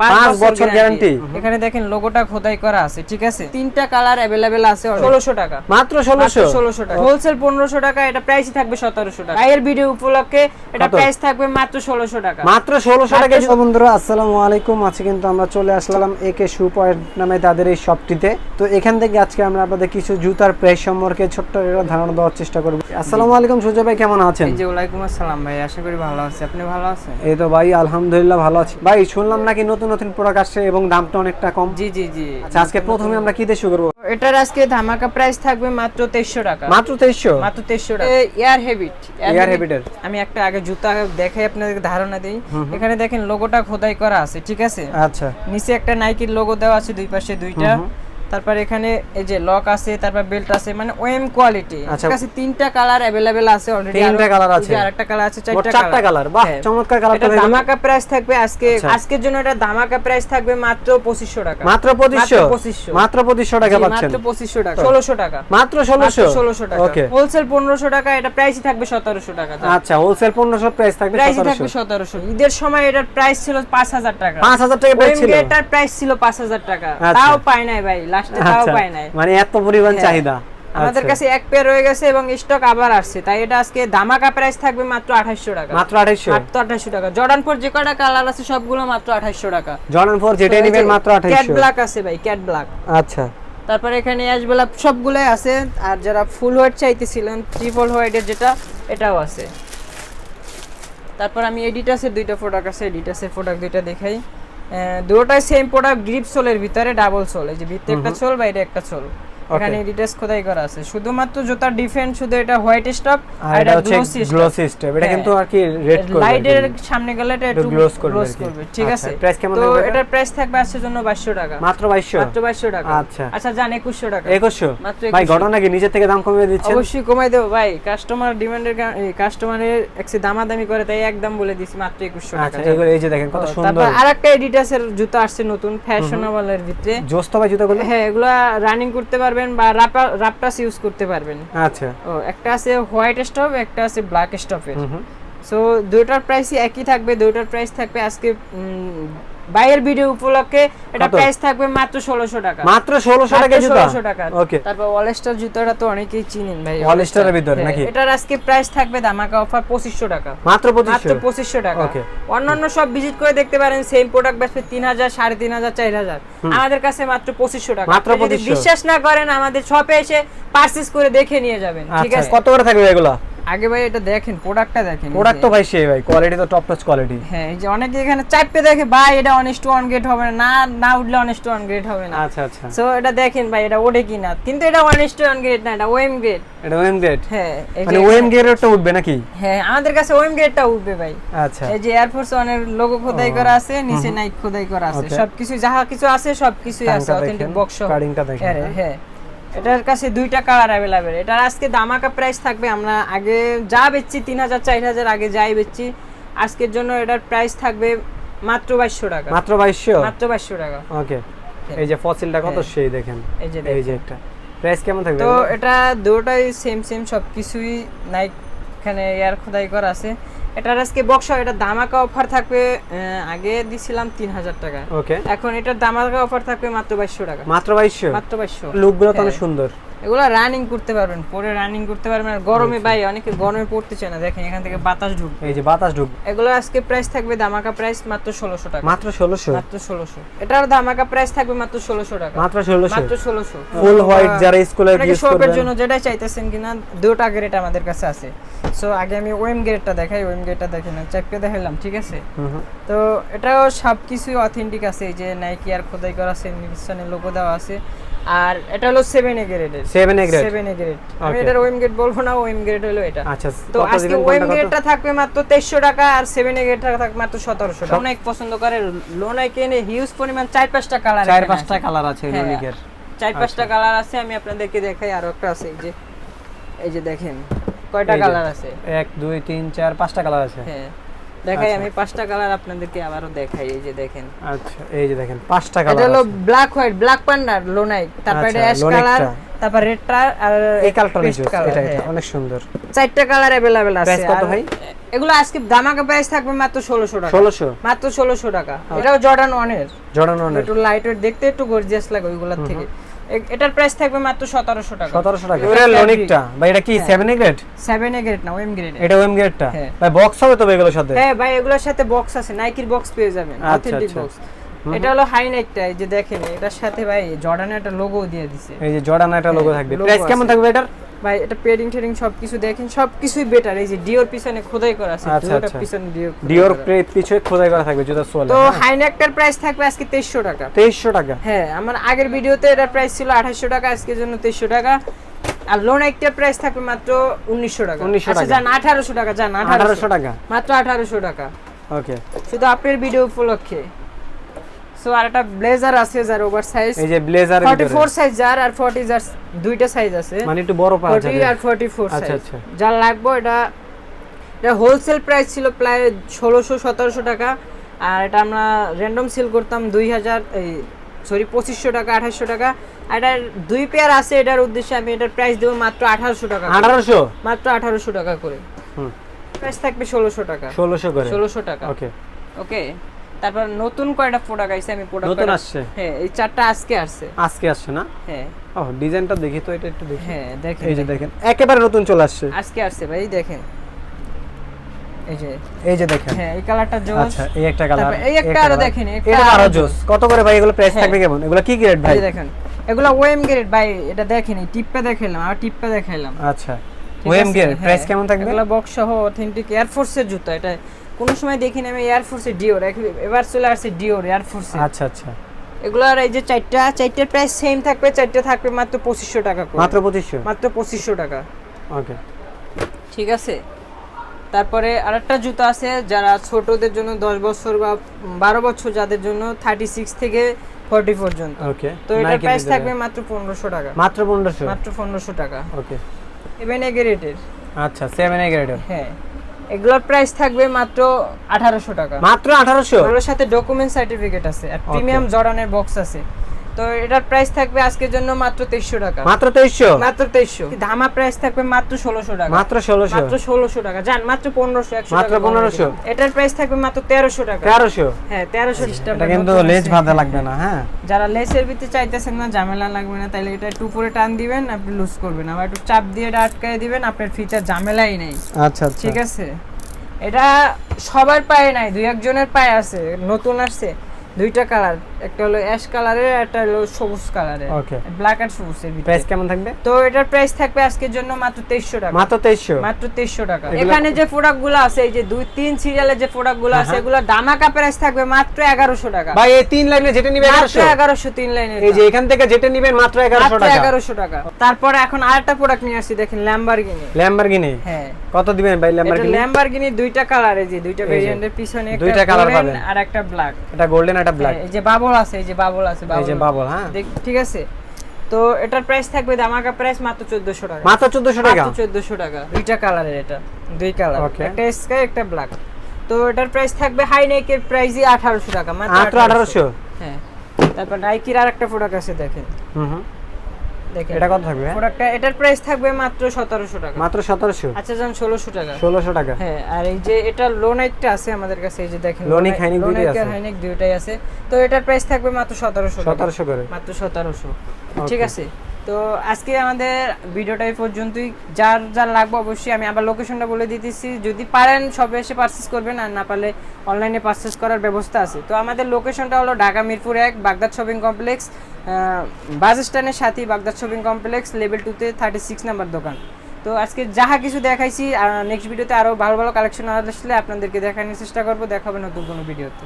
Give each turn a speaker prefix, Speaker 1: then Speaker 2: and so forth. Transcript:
Speaker 1: পাঁচ বছর গ্যারান্টি
Speaker 2: এখানে দেখেন লোগোটা খোদাই করা আছে ঠিক আছে? তিনটা কালার অ্যাভেলেবেল আছে ষোলোশো টাকা।
Speaker 1: মাত্র ষোলোশো?
Speaker 2: ষোলোশো টাকা। হোলসেল পনেরোশো টাকা এটা প্রাইসই থাকবে সতেরোশো টাকা। ভাইয়ের ভিডিও উপলক্ষে এটা প্রাইস থাকবে মাত্র ষোলোশো টাকা।
Speaker 1: মাত্র ষোলোশো টাকা। বন্ধুরা আসসালামু আলাইকুম। আজকে কিন্তু আমরা চলে আসলাম একে শু পয়েন্ট নামে তাদের এই শপটিতে তো এখান থেকে আজকে আমরা আপনাদের কিছু জুতার প্রাইস সম্পর্কে ছোট্ট একটা ধারণা দেওয়ার চেষ্টা করব। আসসালামু আলাইকুম সুজয় ভাই কেমন আছেন?
Speaker 2: এই যে ওয়ালাইকুম আসসালাম ভাই আশা করি ভালো আছে। আপনি ভালো আছেন?
Speaker 1: এই তো ভাই আলহামদুলিল্লাহ ভালো আছি। ভাই শুনলাম নাকি নতুন নতুন নতুন প্রোডাক্ট আসছে এবং দামটা অনেকটা কম।
Speaker 2: জি জি জি।
Speaker 1: আচ্ছা আজকে প্রথমে আমরা কি দিয়ে শুরু করব?
Speaker 2: এটার আজকে ধামাকা প্রাইস থাকবে মাত্র 2300 টাকা।
Speaker 1: মাত্র 2300
Speaker 2: মাত্র 2300 টাকা। এয়ার হেবিট
Speaker 1: এয়ার হ্যাবিটের
Speaker 2: আমি একটা আগে জুতা দেখে আপনাদের ধারণা দেই। এখানে দেখেন লোগোটা খোদাই করা আছে ঠিক আছে?
Speaker 1: আচ্ছা।
Speaker 2: নিচে একটা নাইকির লোগো দেওয়া আছে দুই পাশে দুইটা। তারপর এখানে এই যে লক আছে তারপর বেল্ট আছে মানে ওএম কোয়ালিটি
Speaker 1: আচ্ছা।
Speaker 2: কাছে তিনটা কালার अवेलेबल আছে অলরেডি
Speaker 1: তিনটা colour আছে।
Speaker 2: আরেকটা কালার আছে
Speaker 1: মোট
Speaker 2: চারটা
Speaker 1: চারটা কালার বাহ
Speaker 2: হ্যাঁ।
Speaker 1: চমৎকার কালার
Speaker 2: এটা ধামাকা প্রাইস থাকবে আজকে
Speaker 1: আচ্ছা।
Speaker 2: আজকের জন্য এটা ধামাকা প্রাইস থাকবে মাত্র 2500 টাকা
Speaker 1: মাত্র পঁচিশশো
Speaker 2: মাত্র 2500
Speaker 1: মাত্র পঁচিশশো টাকা
Speaker 2: জি,
Speaker 1: পাচ্ছেন
Speaker 2: মাত্র 2500 টাকা 1600 টাকা
Speaker 1: মাত্র ষোলোশো
Speaker 2: ষোলোশো টাকা
Speaker 1: ওকে
Speaker 2: হোলসেল পনেরোশো টাকা এটা প্রাইসই থাকবে সতেরোশো টাকা
Speaker 1: আচ্ছা হোলসেল পনেরোশো প্রাইস থাকবে
Speaker 2: প্রাইসই
Speaker 1: সতেরোশো
Speaker 2: থাকবে সতেরোশো ঈদের সময় এটার প্রাইস ছিল পাঁচ হাজার টাকা
Speaker 1: পাঁচ হাজার টাকা প্রাইস ছিল
Speaker 2: এটার প্রাইস ছিল পাঁচ হাজার টাকা
Speaker 1: আচ্ছা।
Speaker 2: তাও পায় নাই ভাই লাস্টে তাও পায় নাই।
Speaker 1: মানে এত পরিমাণ
Speaker 2: হ্যাঁ।
Speaker 1: চাহিদা।
Speaker 2: আমাদের
Speaker 1: আচ্ছা।
Speaker 2: কাছে এক পেয়ার রয়ে গেছে এবং স্টক আবার আসছে। তাই এটা আজকে ধামাকা প্রাইস থাকবে মাত্র টাকা।
Speaker 1: মাত্র
Speaker 2: মাত্র টাকা। জর্ডান ফোর যে কটা কালার আছে সবগুলো মাত্র টাকা।
Speaker 1: জর্ডান ফোর যেটা নেবেন মাত্র
Speaker 2: ক্যাট ব্ল্যাক আছে ভাই ক্যাট ব্ল্যাক
Speaker 1: আচ্ছা।
Speaker 2: তারপরে এখানে অ্যাশ ব্ল্যাক সবগুলোই আছে। আর যারা ফুল হোয়াইট চাইতেছিলেন ট্রিপল হোয়াইটের যেটা এটাও আছে। তারপর আমি এডিটাসের দুইটা প্রোডাক্ট আছে। এডিটাসের প্রোডাক্ট দুইটা দেখাই। দুটোটাই সেম প্রোডাক্ট গ্রিপ সোলের ভিতরে ডাবল সোল এই যে ভিতরে একটা সোল বাইরে একটা সোল এখানে এডিটাস খোদাই করা আছে। শুধুমাত্র জুতার ডিফেন্স শুধু এটা হোয়াইট স্টপ
Speaker 1: আর এটা হচ্ছে গ্লোসি স্টেপ এটা কিন্তু আর কি রেড করবে
Speaker 2: লাইটের সামনে গেলে এটা একটু গ্লোস করবে ঠিক
Speaker 1: আচ্ছা,
Speaker 2: আছে?
Speaker 1: price কেমন
Speaker 2: তো
Speaker 1: এটা?
Speaker 2: এটার প্রাইস থাকবে আজকের জন্য 2200 টাকা।
Speaker 1: মাত্র বাইশশো?
Speaker 2: মাত্র 2200 টাকা।
Speaker 1: আচ্ছা।
Speaker 2: আচ্ছা জান 2100 টাকা।
Speaker 1: একুশশো?
Speaker 2: মাত্র
Speaker 1: ভাই ঘটনা কি? নিজের থেকে দাম কমিয়ে দিচ্ছেন?
Speaker 2: অবশ্যই কমাই দেবো। ভাই কাস্টমার ডিমান্ডের কাস্টমারের একসে দামাদামি করে তাই একদম বলে দিছি মাত্র 2100 টাকা।
Speaker 1: আচ্ছা এই যে দেখেন কত সুন্দর।
Speaker 2: তারপর আরেকটা এডিডাসের জুতো আসছে নতুন ফ্যাশনেবলের ভিতরে।
Speaker 1: জোস্ত ভাই জুতাগুলো?
Speaker 2: হ্যাঁ এগুলা রানিং করতে পারবেন বা রাপটাস ইউজ করতে পারবেন।
Speaker 1: আচ্ছা।
Speaker 2: ও একটা আছে হোয়াইট স্টপ একটা আছে ব্ল্যাক স্টপের সো দুইটার প্রাইসই একই থাকবে দুইটার প্রাইস থাকবে আজকে বাইরের ভিডিও উপলক্ষে এটা প্রাইস থাকবে মাত্র ষোলোশো টাকা।
Speaker 1: মাত্র ষোলোশো টাকা জুতা?
Speaker 2: 1600 টাকা।
Speaker 1: ওকে
Speaker 2: তারপর ওয়ালেস্টার জুতোটা তো অনেকেই চিনেন ভাই।
Speaker 1: এর ভিতরে
Speaker 2: হ্যাঁ,
Speaker 1: নাকি?
Speaker 2: এটার আজকে প্রাইস থাকবে ধামাকা অফার পঁচিশশো টাকা।
Speaker 1: মাত্র
Speaker 2: মাত্র
Speaker 1: পঁচিশশো
Speaker 2: পঁচিশশো টাকা।
Speaker 1: Okay.
Speaker 2: অন্যান্য সব ভিজিট করে দেখতে পারেন সেম প্রোডাক্ট বেচবে তিন হাজার সাড়ে তিন হাজার চার হাজার আমাদের কাছে মাত্র পঁচিশশো টাকা।
Speaker 1: মাত্র
Speaker 2: যদি
Speaker 1: 2500
Speaker 2: বিশ্বাস না করেন আমাদের শপে এসে পারচেজ করে দেখে নিয়ে যাবেন। ঠিক
Speaker 1: আচ্ছা
Speaker 2: আছে?
Speaker 1: কত করে থাকবে এগুলো?
Speaker 2: আগে ভাই এটা দেখেন প্রোডাক্টটা দেখেন
Speaker 1: প্রোডাক্ট তো ভাই সেই ভাই কোয়ালিটি তো টপ টাচ কোয়ালিটি
Speaker 2: হ্যাঁ এই যে অনেকে এখানে চাপে দেখে ভাই এটা অনেস্ট ওয়ান গ্রেড হবে না। না না উঠলে অনেস্ট ওয়ান গ্রেড হবে না।
Speaker 1: আচ্ছা আচ্ছা।
Speaker 2: সো এটা দেখেন ভাই এটা ওঠে কিনা। কিন্তু এটা অনেস্ট ওয়ান গ্রেড না এটা ওএম গ্রেড
Speaker 1: এটা ওএম গ্রেড
Speaker 2: হ্যাঁ
Speaker 1: মানে ওএম গ্রেডটা উঠবে নাকি?
Speaker 2: হ্যাঁ আমাদের কাছে ওএম গ্রেডটা উঠবে ভাই।
Speaker 1: আচ্ছা।
Speaker 2: এই যে এয়ারফোর্স ওয়ানের লোগো খোদাই করা আছে নিচে নাইক খোদাই করা আছে। সবকিছু যাহা কিছু আছে সবকিছুই আছে অথেন্টিক বক্স
Speaker 1: কারিংটা দেখেন,
Speaker 2: হ্যাঁ। হ্যাঁ। এটার কাছে দুইটা কালার অ্যাভেলেবেল এটার আজকে দামাকা প্রাইস থাকবে আমরা আগে যা বেচছি তিন হাজার চার হাজার আগে যাই বেচছি আজকের জন্য এটার প্রাইস থাকবে মাত্র বাইশশো টাকা।
Speaker 1: মাত্র বাইশশো?
Speaker 2: মাত্র বাইশশো টাকা।
Speaker 1: ওকে এই যে ফসিলটা কত
Speaker 2: হ্যাঁ।
Speaker 1: সেই দেখেন।
Speaker 2: এই যে
Speaker 1: এই যে একটা। প্রাইস কেমন থাকবে?
Speaker 2: তো এটা দুটোটাই সেম সেম সব কিছুই নাইক এখানে এয়ার খোদাই করা আছে। এটার আজকে বক্স এটা দামাকা অফার থাকবে আহ, আগে দিছিলাম তিন হাজার টাকা।
Speaker 1: ওকে
Speaker 2: এখন এটার দামাকা অফার থাকবে মাত্র বাইশশো টাকা।
Speaker 1: মাত্র বাইশশো?
Speaker 2: মাত্র বাইশশো।
Speaker 1: লুকগুলো তো অনেক। সুন্দর।
Speaker 2: এগুলো রানিং করতে পারবেন পরে রানিং করতে পারবেন আর গরমে। ভাই অনেকে গরমে পড়তে চায় না দেখেন এখান থেকে বাতাস ঢুকবে।
Speaker 1: এই যে বাতাস ঢুক
Speaker 2: এগুলো আজকে প্রাইস থাকবে দামাকা প্রাইস মাত্র ষোলোশো টাকা।
Speaker 1: মাত্র ষোলোশো?
Speaker 2: মাত্র ষোলোশো। এটার দামাকা প্রাইস থাকবে মাত্র ষোলোশো টাকা।
Speaker 1: মাত্র ষোলোশো?
Speaker 2: মাত্র ষোলোশো।
Speaker 1: ফুল হোয়াইট যারা স্কুলে ইউজ করবেন।
Speaker 2: জন্য যেটাই চাইতেছেন কিনা দুটা গ্রেড আমাদের কাছে আছে। সো আগে আমি ওয়েম গ্রেডটা দেখাই ওয়েম গ্রেডটা দেখে না চেপকে দেখাইলাম ঠিক আছে। তো এটাও সব কিছুই অথেন্টিক আছে এই যে নাইকি আর খোদাই করা আছে নিক্সনের লোগো দেওয়া আছে। আর এটা হলো সেভেন এ গ্রেডের
Speaker 1: seven A grade
Speaker 2: seven A grade আমি. এটার ওয়েম গ্রেড বলব না ওয়েম গ্রেড হলো এটা।
Speaker 1: আচ্ছা
Speaker 2: তো আজকে ওয়েম গ্রেডটা থাকবে মাত্র তেইশশো টাকা আর সেভেন এ গ্রেডটা থাকবে মাত্র সতেরোশো টাকা। অনেক পছন্দ করে লোনাই কেনে হিউজ পরিমাণ চার পাঁচটা কালার
Speaker 1: চার পাঁচটা কালার আছে। ইউনিকের
Speaker 2: চার পাঁচটা কালার আছে আমি আপনাদেরকে দেখাই আরও একটা আছে এই যে এই যে দেখেন কয়টা কালার আছে?
Speaker 1: এক দুই তিন চার পাঁচটা কালার আছে।
Speaker 2: হ্যাঁ। দেখাই
Speaker 1: আচ্ছা।
Speaker 2: আমি পাঁচটা কালার আপনাদেরকে আবারও দেখাই এই যে দেখেন
Speaker 1: আচ্ছা এই যে দেখেন পাঁচটা
Speaker 2: এটা
Speaker 1: কালার
Speaker 2: হলো ব্ল্যাক হোয়াইট ব্ল্যাক পান্ডার লোনাই তারপর এটা
Speaker 1: আচ্ছা,
Speaker 2: অ্যাশ
Speaker 1: লোনাইকটা।
Speaker 2: কালার তারপর রেডটা আর
Speaker 1: এই কালারটা
Speaker 2: পেস্ট
Speaker 1: নিচে
Speaker 2: কালার
Speaker 1: এটা এটা অনেক সুন্দর
Speaker 2: চারটা কালার अवेलेबल আছে
Speaker 1: Price কত
Speaker 2: আর
Speaker 1: ভাই?
Speaker 2: এগুলো আজকে দামাকা প্রাইস থাকবে মাত্র ষোলোশো টাকা
Speaker 1: ষোলোশো
Speaker 2: মাত্র ষোলোশো টাকা এটাও জর্ডান ওয়ানের
Speaker 1: জর্ডান অনেক
Speaker 2: একটু লাইট ওয়েট দেখতে একটু গর্জিয়াস লাগে ওইগুলোর থেকে এ- এটার প্রাইস থাকবে মাত্র সতেরোশো টাকা।
Speaker 1: সতেরোশো টাকা।
Speaker 2: এটা
Speaker 1: লনিকটা ভাই এটা কি 7 এ গ্রেড
Speaker 2: 7 এ গ্রেড না ওএম গ্রেড
Speaker 1: এটা ওএম গ্রেডটা
Speaker 2: হ্যাঁ।
Speaker 1: ভাই বক্স হবে তো এগুলোর সাথে?
Speaker 2: হ্যাঁ ভাই এগুলোর সাথে বক্স আছে। নাইকির বক্স পেয়ে যাবেন
Speaker 1: আচ্ছা,
Speaker 2: অথেন্টিক
Speaker 1: আচ্ছা।
Speaker 2: বক্স এটা হলো হাই নেকটা এই যে দেখেন এটার সাথে ভাই জর্ডানের একটা লোগো দিয়ে দিছে।
Speaker 1: এই যে জর্ডানের একটা লোগো
Speaker 2: হ্যাঁ,
Speaker 1: থাকবে। প্রাইস কেমন থাকবে এটার?
Speaker 2: ভাই এটা পেডিং টেডিং সবকিছু দেখেন সবকিছুই বেটার এই যে ডিওর পিছনে খোদাই করা আছে
Speaker 1: আচ্ছা, আচ্ছা।
Speaker 2: পিছনে ডিওর
Speaker 1: ডিওর পিছনে খোদাই করা থাকবে জুতা সোলে
Speaker 2: তো হাই নেকটার প্রাইস থাকবে আজকে 2300 টাকা।
Speaker 1: তেইশশো টাকা?
Speaker 2: হ্যাঁ আমার আগের ভিডিওতে এটার প্রাইস ছিল 2800 টাকা আজকের জন্য 2300 টাকা। আর লোন একটা প্রাইস থাকবে মাত্র 1900 টাকা।
Speaker 1: 1900
Speaker 2: আচ্ছা
Speaker 1: টাকা।
Speaker 2: জান 1800 টাকা জান 1800
Speaker 1: আঠারোশো টাকা।
Speaker 2: মাত্র 1800 টাকা।
Speaker 1: ওকে।
Speaker 2: শুধু আপনার ভিডিও উপলক্ষে। সো আর একটা ব্লেজার আছে যার ওভার সাইজ
Speaker 1: এই যে ব্লেজার
Speaker 2: 44 সাইজ যার আর 40 যার দুইটা সাইজ আছে।
Speaker 1: মানে একটু বড় পাওয়া
Speaker 2: 40 আর 44
Speaker 1: আচ্ছা,
Speaker 2: সাইজ
Speaker 1: আচ্ছা।
Speaker 2: যার লাগবে এটা এটা হোলসেল প্রাইস ছিল প্রায় 1600 1700 টাকা। আর এটা আমরা র্যান্ডম সেল করতাম 2000 এই সরি 2500 টাকা 2800 টাকা। এটার দুই পেয়ার আছে এটার উদ্দেশ্যে আমি এটার প্রাইস দেবো মাত্র 1800 টাকা করে।
Speaker 1: আঠারোশো?
Speaker 2: মাত্র 1800 টাকা করে।
Speaker 1: হুম।
Speaker 2: প্রাইস থাকবে 1600 টাকা।
Speaker 1: ষোলোশো করে।
Speaker 2: 1600 টাকা।
Speaker 1: ওকে
Speaker 2: ওকে তারপর নতুন কয়টা প্রোডাক্ট আইছে আমি প্রোডাক্ট
Speaker 1: নতুন আসছে?
Speaker 2: হ্যাঁ এই চারটা আজকে আসছে।
Speaker 1: আজকে আসছে না?
Speaker 2: হ্যাঁ।
Speaker 1: ও ডিজাইনটা দেখি তো এটা একটু দেখি।
Speaker 2: হ্যাঁ দেখেন
Speaker 1: এই যে দেখেন। একেবারে নতুন চলে আসছে।
Speaker 2: আজকে আসছে ভাই দেখেন। এই যে।
Speaker 1: এই যে দেখেন।
Speaker 2: হ্যাঁ এই কালারটা জোস।
Speaker 1: আচ্ছা এই একটা কালার
Speaker 2: তারপর এই একটা আরও দেখেন, একটা
Speaker 1: এটা
Speaker 2: আরও
Speaker 1: জোস। কত করে ভাই এগুলো প্রাইস
Speaker 2: হ্যাঁ।
Speaker 1: থাকবে কেমন? এগুলো কি গ্রেড ভাই?
Speaker 2: এই দেখেন এগুলা ওএম গ্রেড ভাই এটা দেখেন এই টিপটা দেখাইলাম আর টিপটা দেখাইলাম।
Speaker 1: আচ্ছা ওএম গ্রেড প্রাইস কেমন থাকবে?
Speaker 2: এগুলো বক্স সহ অথেন্টিক এয়ার ফোর্সের জুতা এটা কোন সময় দেখিনি আমি এয়ার ফোর্সের ডিওর এবার চলে আসছে ডিওর এয়ার ফোর্সের
Speaker 1: আচ্ছা আচ্ছা।
Speaker 2: এগুলার এই যে চারটা চারটার প্রাইস সেম থাকবে চারটা থাকবে মাত্র পঁচিশশো টাকা করে।
Speaker 1: মাত্র পঁচিশশো?
Speaker 2: মাত্র পঁচিশশো টাকা।
Speaker 1: ওকে।
Speaker 2: ঠিক আছে? তারপরে আরেকটা জুতা আছে যারা ছোটদের জন্য দশ বছর বা বারো বছর যাদের জন্য থার্টি সিক্স থেকে ফোরটি পর্যন্ত।
Speaker 1: ওকে
Speaker 2: তো এটার প্রাইস থাকবে মাত্র পনেরোশো টাকা।
Speaker 1: মাত্র পনেরোশো?
Speaker 2: মাত্র পনেরোশো টাকা।
Speaker 1: ওকে।
Speaker 2: ইভেন এগেরেটের
Speaker 1: আচ্ছা সেভেন এ গ্রেডের
Speaker 2: হ্যাঁ। এগুলোর প্রাইস থাকবে মাত্র আঠারোশো টাকা।
Speaker 1: মাত্র 1800
Speaker 2: এগুলোর সাথে ডকুমেন্ট সার্টিফিকেট আছে আর প্রিমিয়াম জর্ডানের বক্স আছে। তো এটার প্রাইস থাকবে আজকের জন্য মাত্র তেইশশো টাকা।
Speaker 1: মাত্র তেইশশো?
Speaker 2: মাত্র তেইশশো। ধামা প্রাইস থাকবে মাত্র ষোলোশো টাকা।
Speaker 1: মাত্র ষোলোশো।
Speaker 2: মাত্র ষোলোশো টাকা। জান মাত্র
Speaker 1: মাত্র
Speaker 2: টাকা
Speaker 1: 1500
Speaker 2: এটার প্রাইস থাকবে মাত্র তেরোশো টাকা।
Speaker 1: তেরোশো?
Speaker 2: হ্যাঁ তেরোশো
Speaker 1: এটা কিন্তু লাগবে না হ্যাঁ।
Speaker 2: যারা লেসের ভিতরে চাইতেছেন না ঝামেলা লাগবে না তাহলে এটা একটু উপরে টান দিবেন আপনি লুজ করবেন। আবার একটু চাপ দিয়ে এটা আটকায় দিবেন আপনার ফিচার ঝামেলাই নেই।
Speaker 1: আচ্ছা আচ্ছা।
Speaker 2: ঠিক আছে? এটা সবার পায়ে নাই দুই একজনের পায়ে আছে নতুন আসছে দুইটা কালার একটা হলো অ্যাশ কালারের একটা হলো সবুজ কালারের
Speaker 1: Okay.
Speaker 2: ব্ল্যাক আর সবুজের ভিতরে।
Speaker 1: প্রাইস কেমন থাকবে?
Speaker 2: তো এটার প্রাইস থাকবে আজকের জন্য মাত্র তেইশশো টাকা।
Speaker 1: মাত্র তেইশশো?
Speaker 2: মাত্র তেইশশো টাকা। এখানে যে প্রোডাক্টগুলো আছে এই যে দুই তিন সিরিয়ালের যে প্রোডাক্টগুলো আছে
Speaker 1: হ্যাঁ।
Speaker 2: এগুলো দামাকা প্রাইস থাকবে মাত্র এগারোশো টাকা।
Speaker 1: ভাই এই তিন লাইনে যেটা নিবে
Speaker 2: মাত্র
Speaker 1: এগারোশো?
Speaker 2: এগারোশো তিন লাইনের
Speaker 1: এই যে এখান থেকে যেটা নিবেন মাত্র এগারোশো
Speaker 2: মাত্র
Speaker 1: টাকা।
Speaker 2: এগারোশো টাকা। তারপরে এখন আরেকটা প্রোডাক্ট নিয়ে আসছি দেখেন ল্যাম্বারগিনি
Speaker 1: ল্যাম্বরগিনি
Speaker 2: হ্যাঁ।
Speaker 1: কত দিবেন ভাই ল্যাম্বরগিনি
Speaker 2: ল্যাম্বারগিনি দুইটা কালার এই যে দুইটা ভেরিয়েন্টের পিছনে একটা
Speaker 1: দুইটা
Speaker 2: golden
Speaker 1: পাবেন।
Speaker 2: আর একটা ব্ল্যাক
Speaker 1: এটা গোল্ডেন একটা ব্ল্যাক
Speaker 2: এই যে বাবল আছে এই যে বাবল আছে
Speaker 1: এই যে বাবল হ্যাঁ।
Speaker 2: ঠিক আছে? তো এটার প্রাইস থাকবে দামাকা প্রাইস মাত্র 1400 টাকা।
Speaker 1: মাত্র চোদ্দশো টাকা?
Speaker 2: 1400 টাকা। দুইটা কালারের এটা দুই কালার. একটা স্কাই একটা ব্ল্যাক তো এটার প্রাইস থাকবে হাই নেকের প্রাইসই 1800 টাকা
Speaker 1: মাত্র আঠারোশো?
Speaker 2: হ্যাঁ। তারপর নাইকির আরেকটা প্রোডাক্ট আছে দেখেন।
Speaker 1: হুম হুম।
Speaker 2: দেখেন।
Speaker 1: এটা কত থাকবে?
Speaker 2: প্রোডাক্টটা এটার প্রাইস থাকবে মাত্র 1700 টাকা।
Speaker 1: মাত্র সতেরোশো?
Speaker 2: আচ্ছা যান 1600 টাকা।
Speaker 1: ষোলোশো টাকা।
Speaker 2: হ্যাঁ আর এই যে এটা লোনাইটটা আছে আমাদের কাছে এই যে দেখেন
Speaker 1: লোনিক, হাইনিক দুইটাই আছে।
Speaker 2: হাইনিক দুইটাই আছে। তো এটার প্রাইস থাকবে মাত্র 1700 টাকা।
Speaker 1: সতেরোশো করে।
Speaker 2: মাত্র সতেরোশো।
Speaker 1: Okay.
Speaker 2: ঠিক আছে? তো আজকে আমাদের ভিডিওটা এই পর্যন্তই। যার যার লাগবে অবশ্যই আমি আবার লোকেশনটা বলে দিতেছি। যদি পারেন সবে এসে পারচেস করবেন, আর না পারলে অনলাইনে পারচেস করার ব্যবস্থা আছে। তো আমাদের লোকেশনটা হলো ঢাকা মিরপুর এক, বাগদাদ শপিং কমপ্লেক্স বাস স্ট্যান্ডের সাথেই বাগদাদ শপিং কমপ্লেক্স লেভেল টুতে থার্টি সিক্স নাম্বার দোকান। তো আজকে যাহা কিছু দেখাইছি, আর নেক্সট ভিডিওতে আরও ভালো ভালো কালেকশন আসলে আপনাদেরকে দেখানোর চেষ্টা করব। দেখাবে নতুন কোনো ভিডিওতে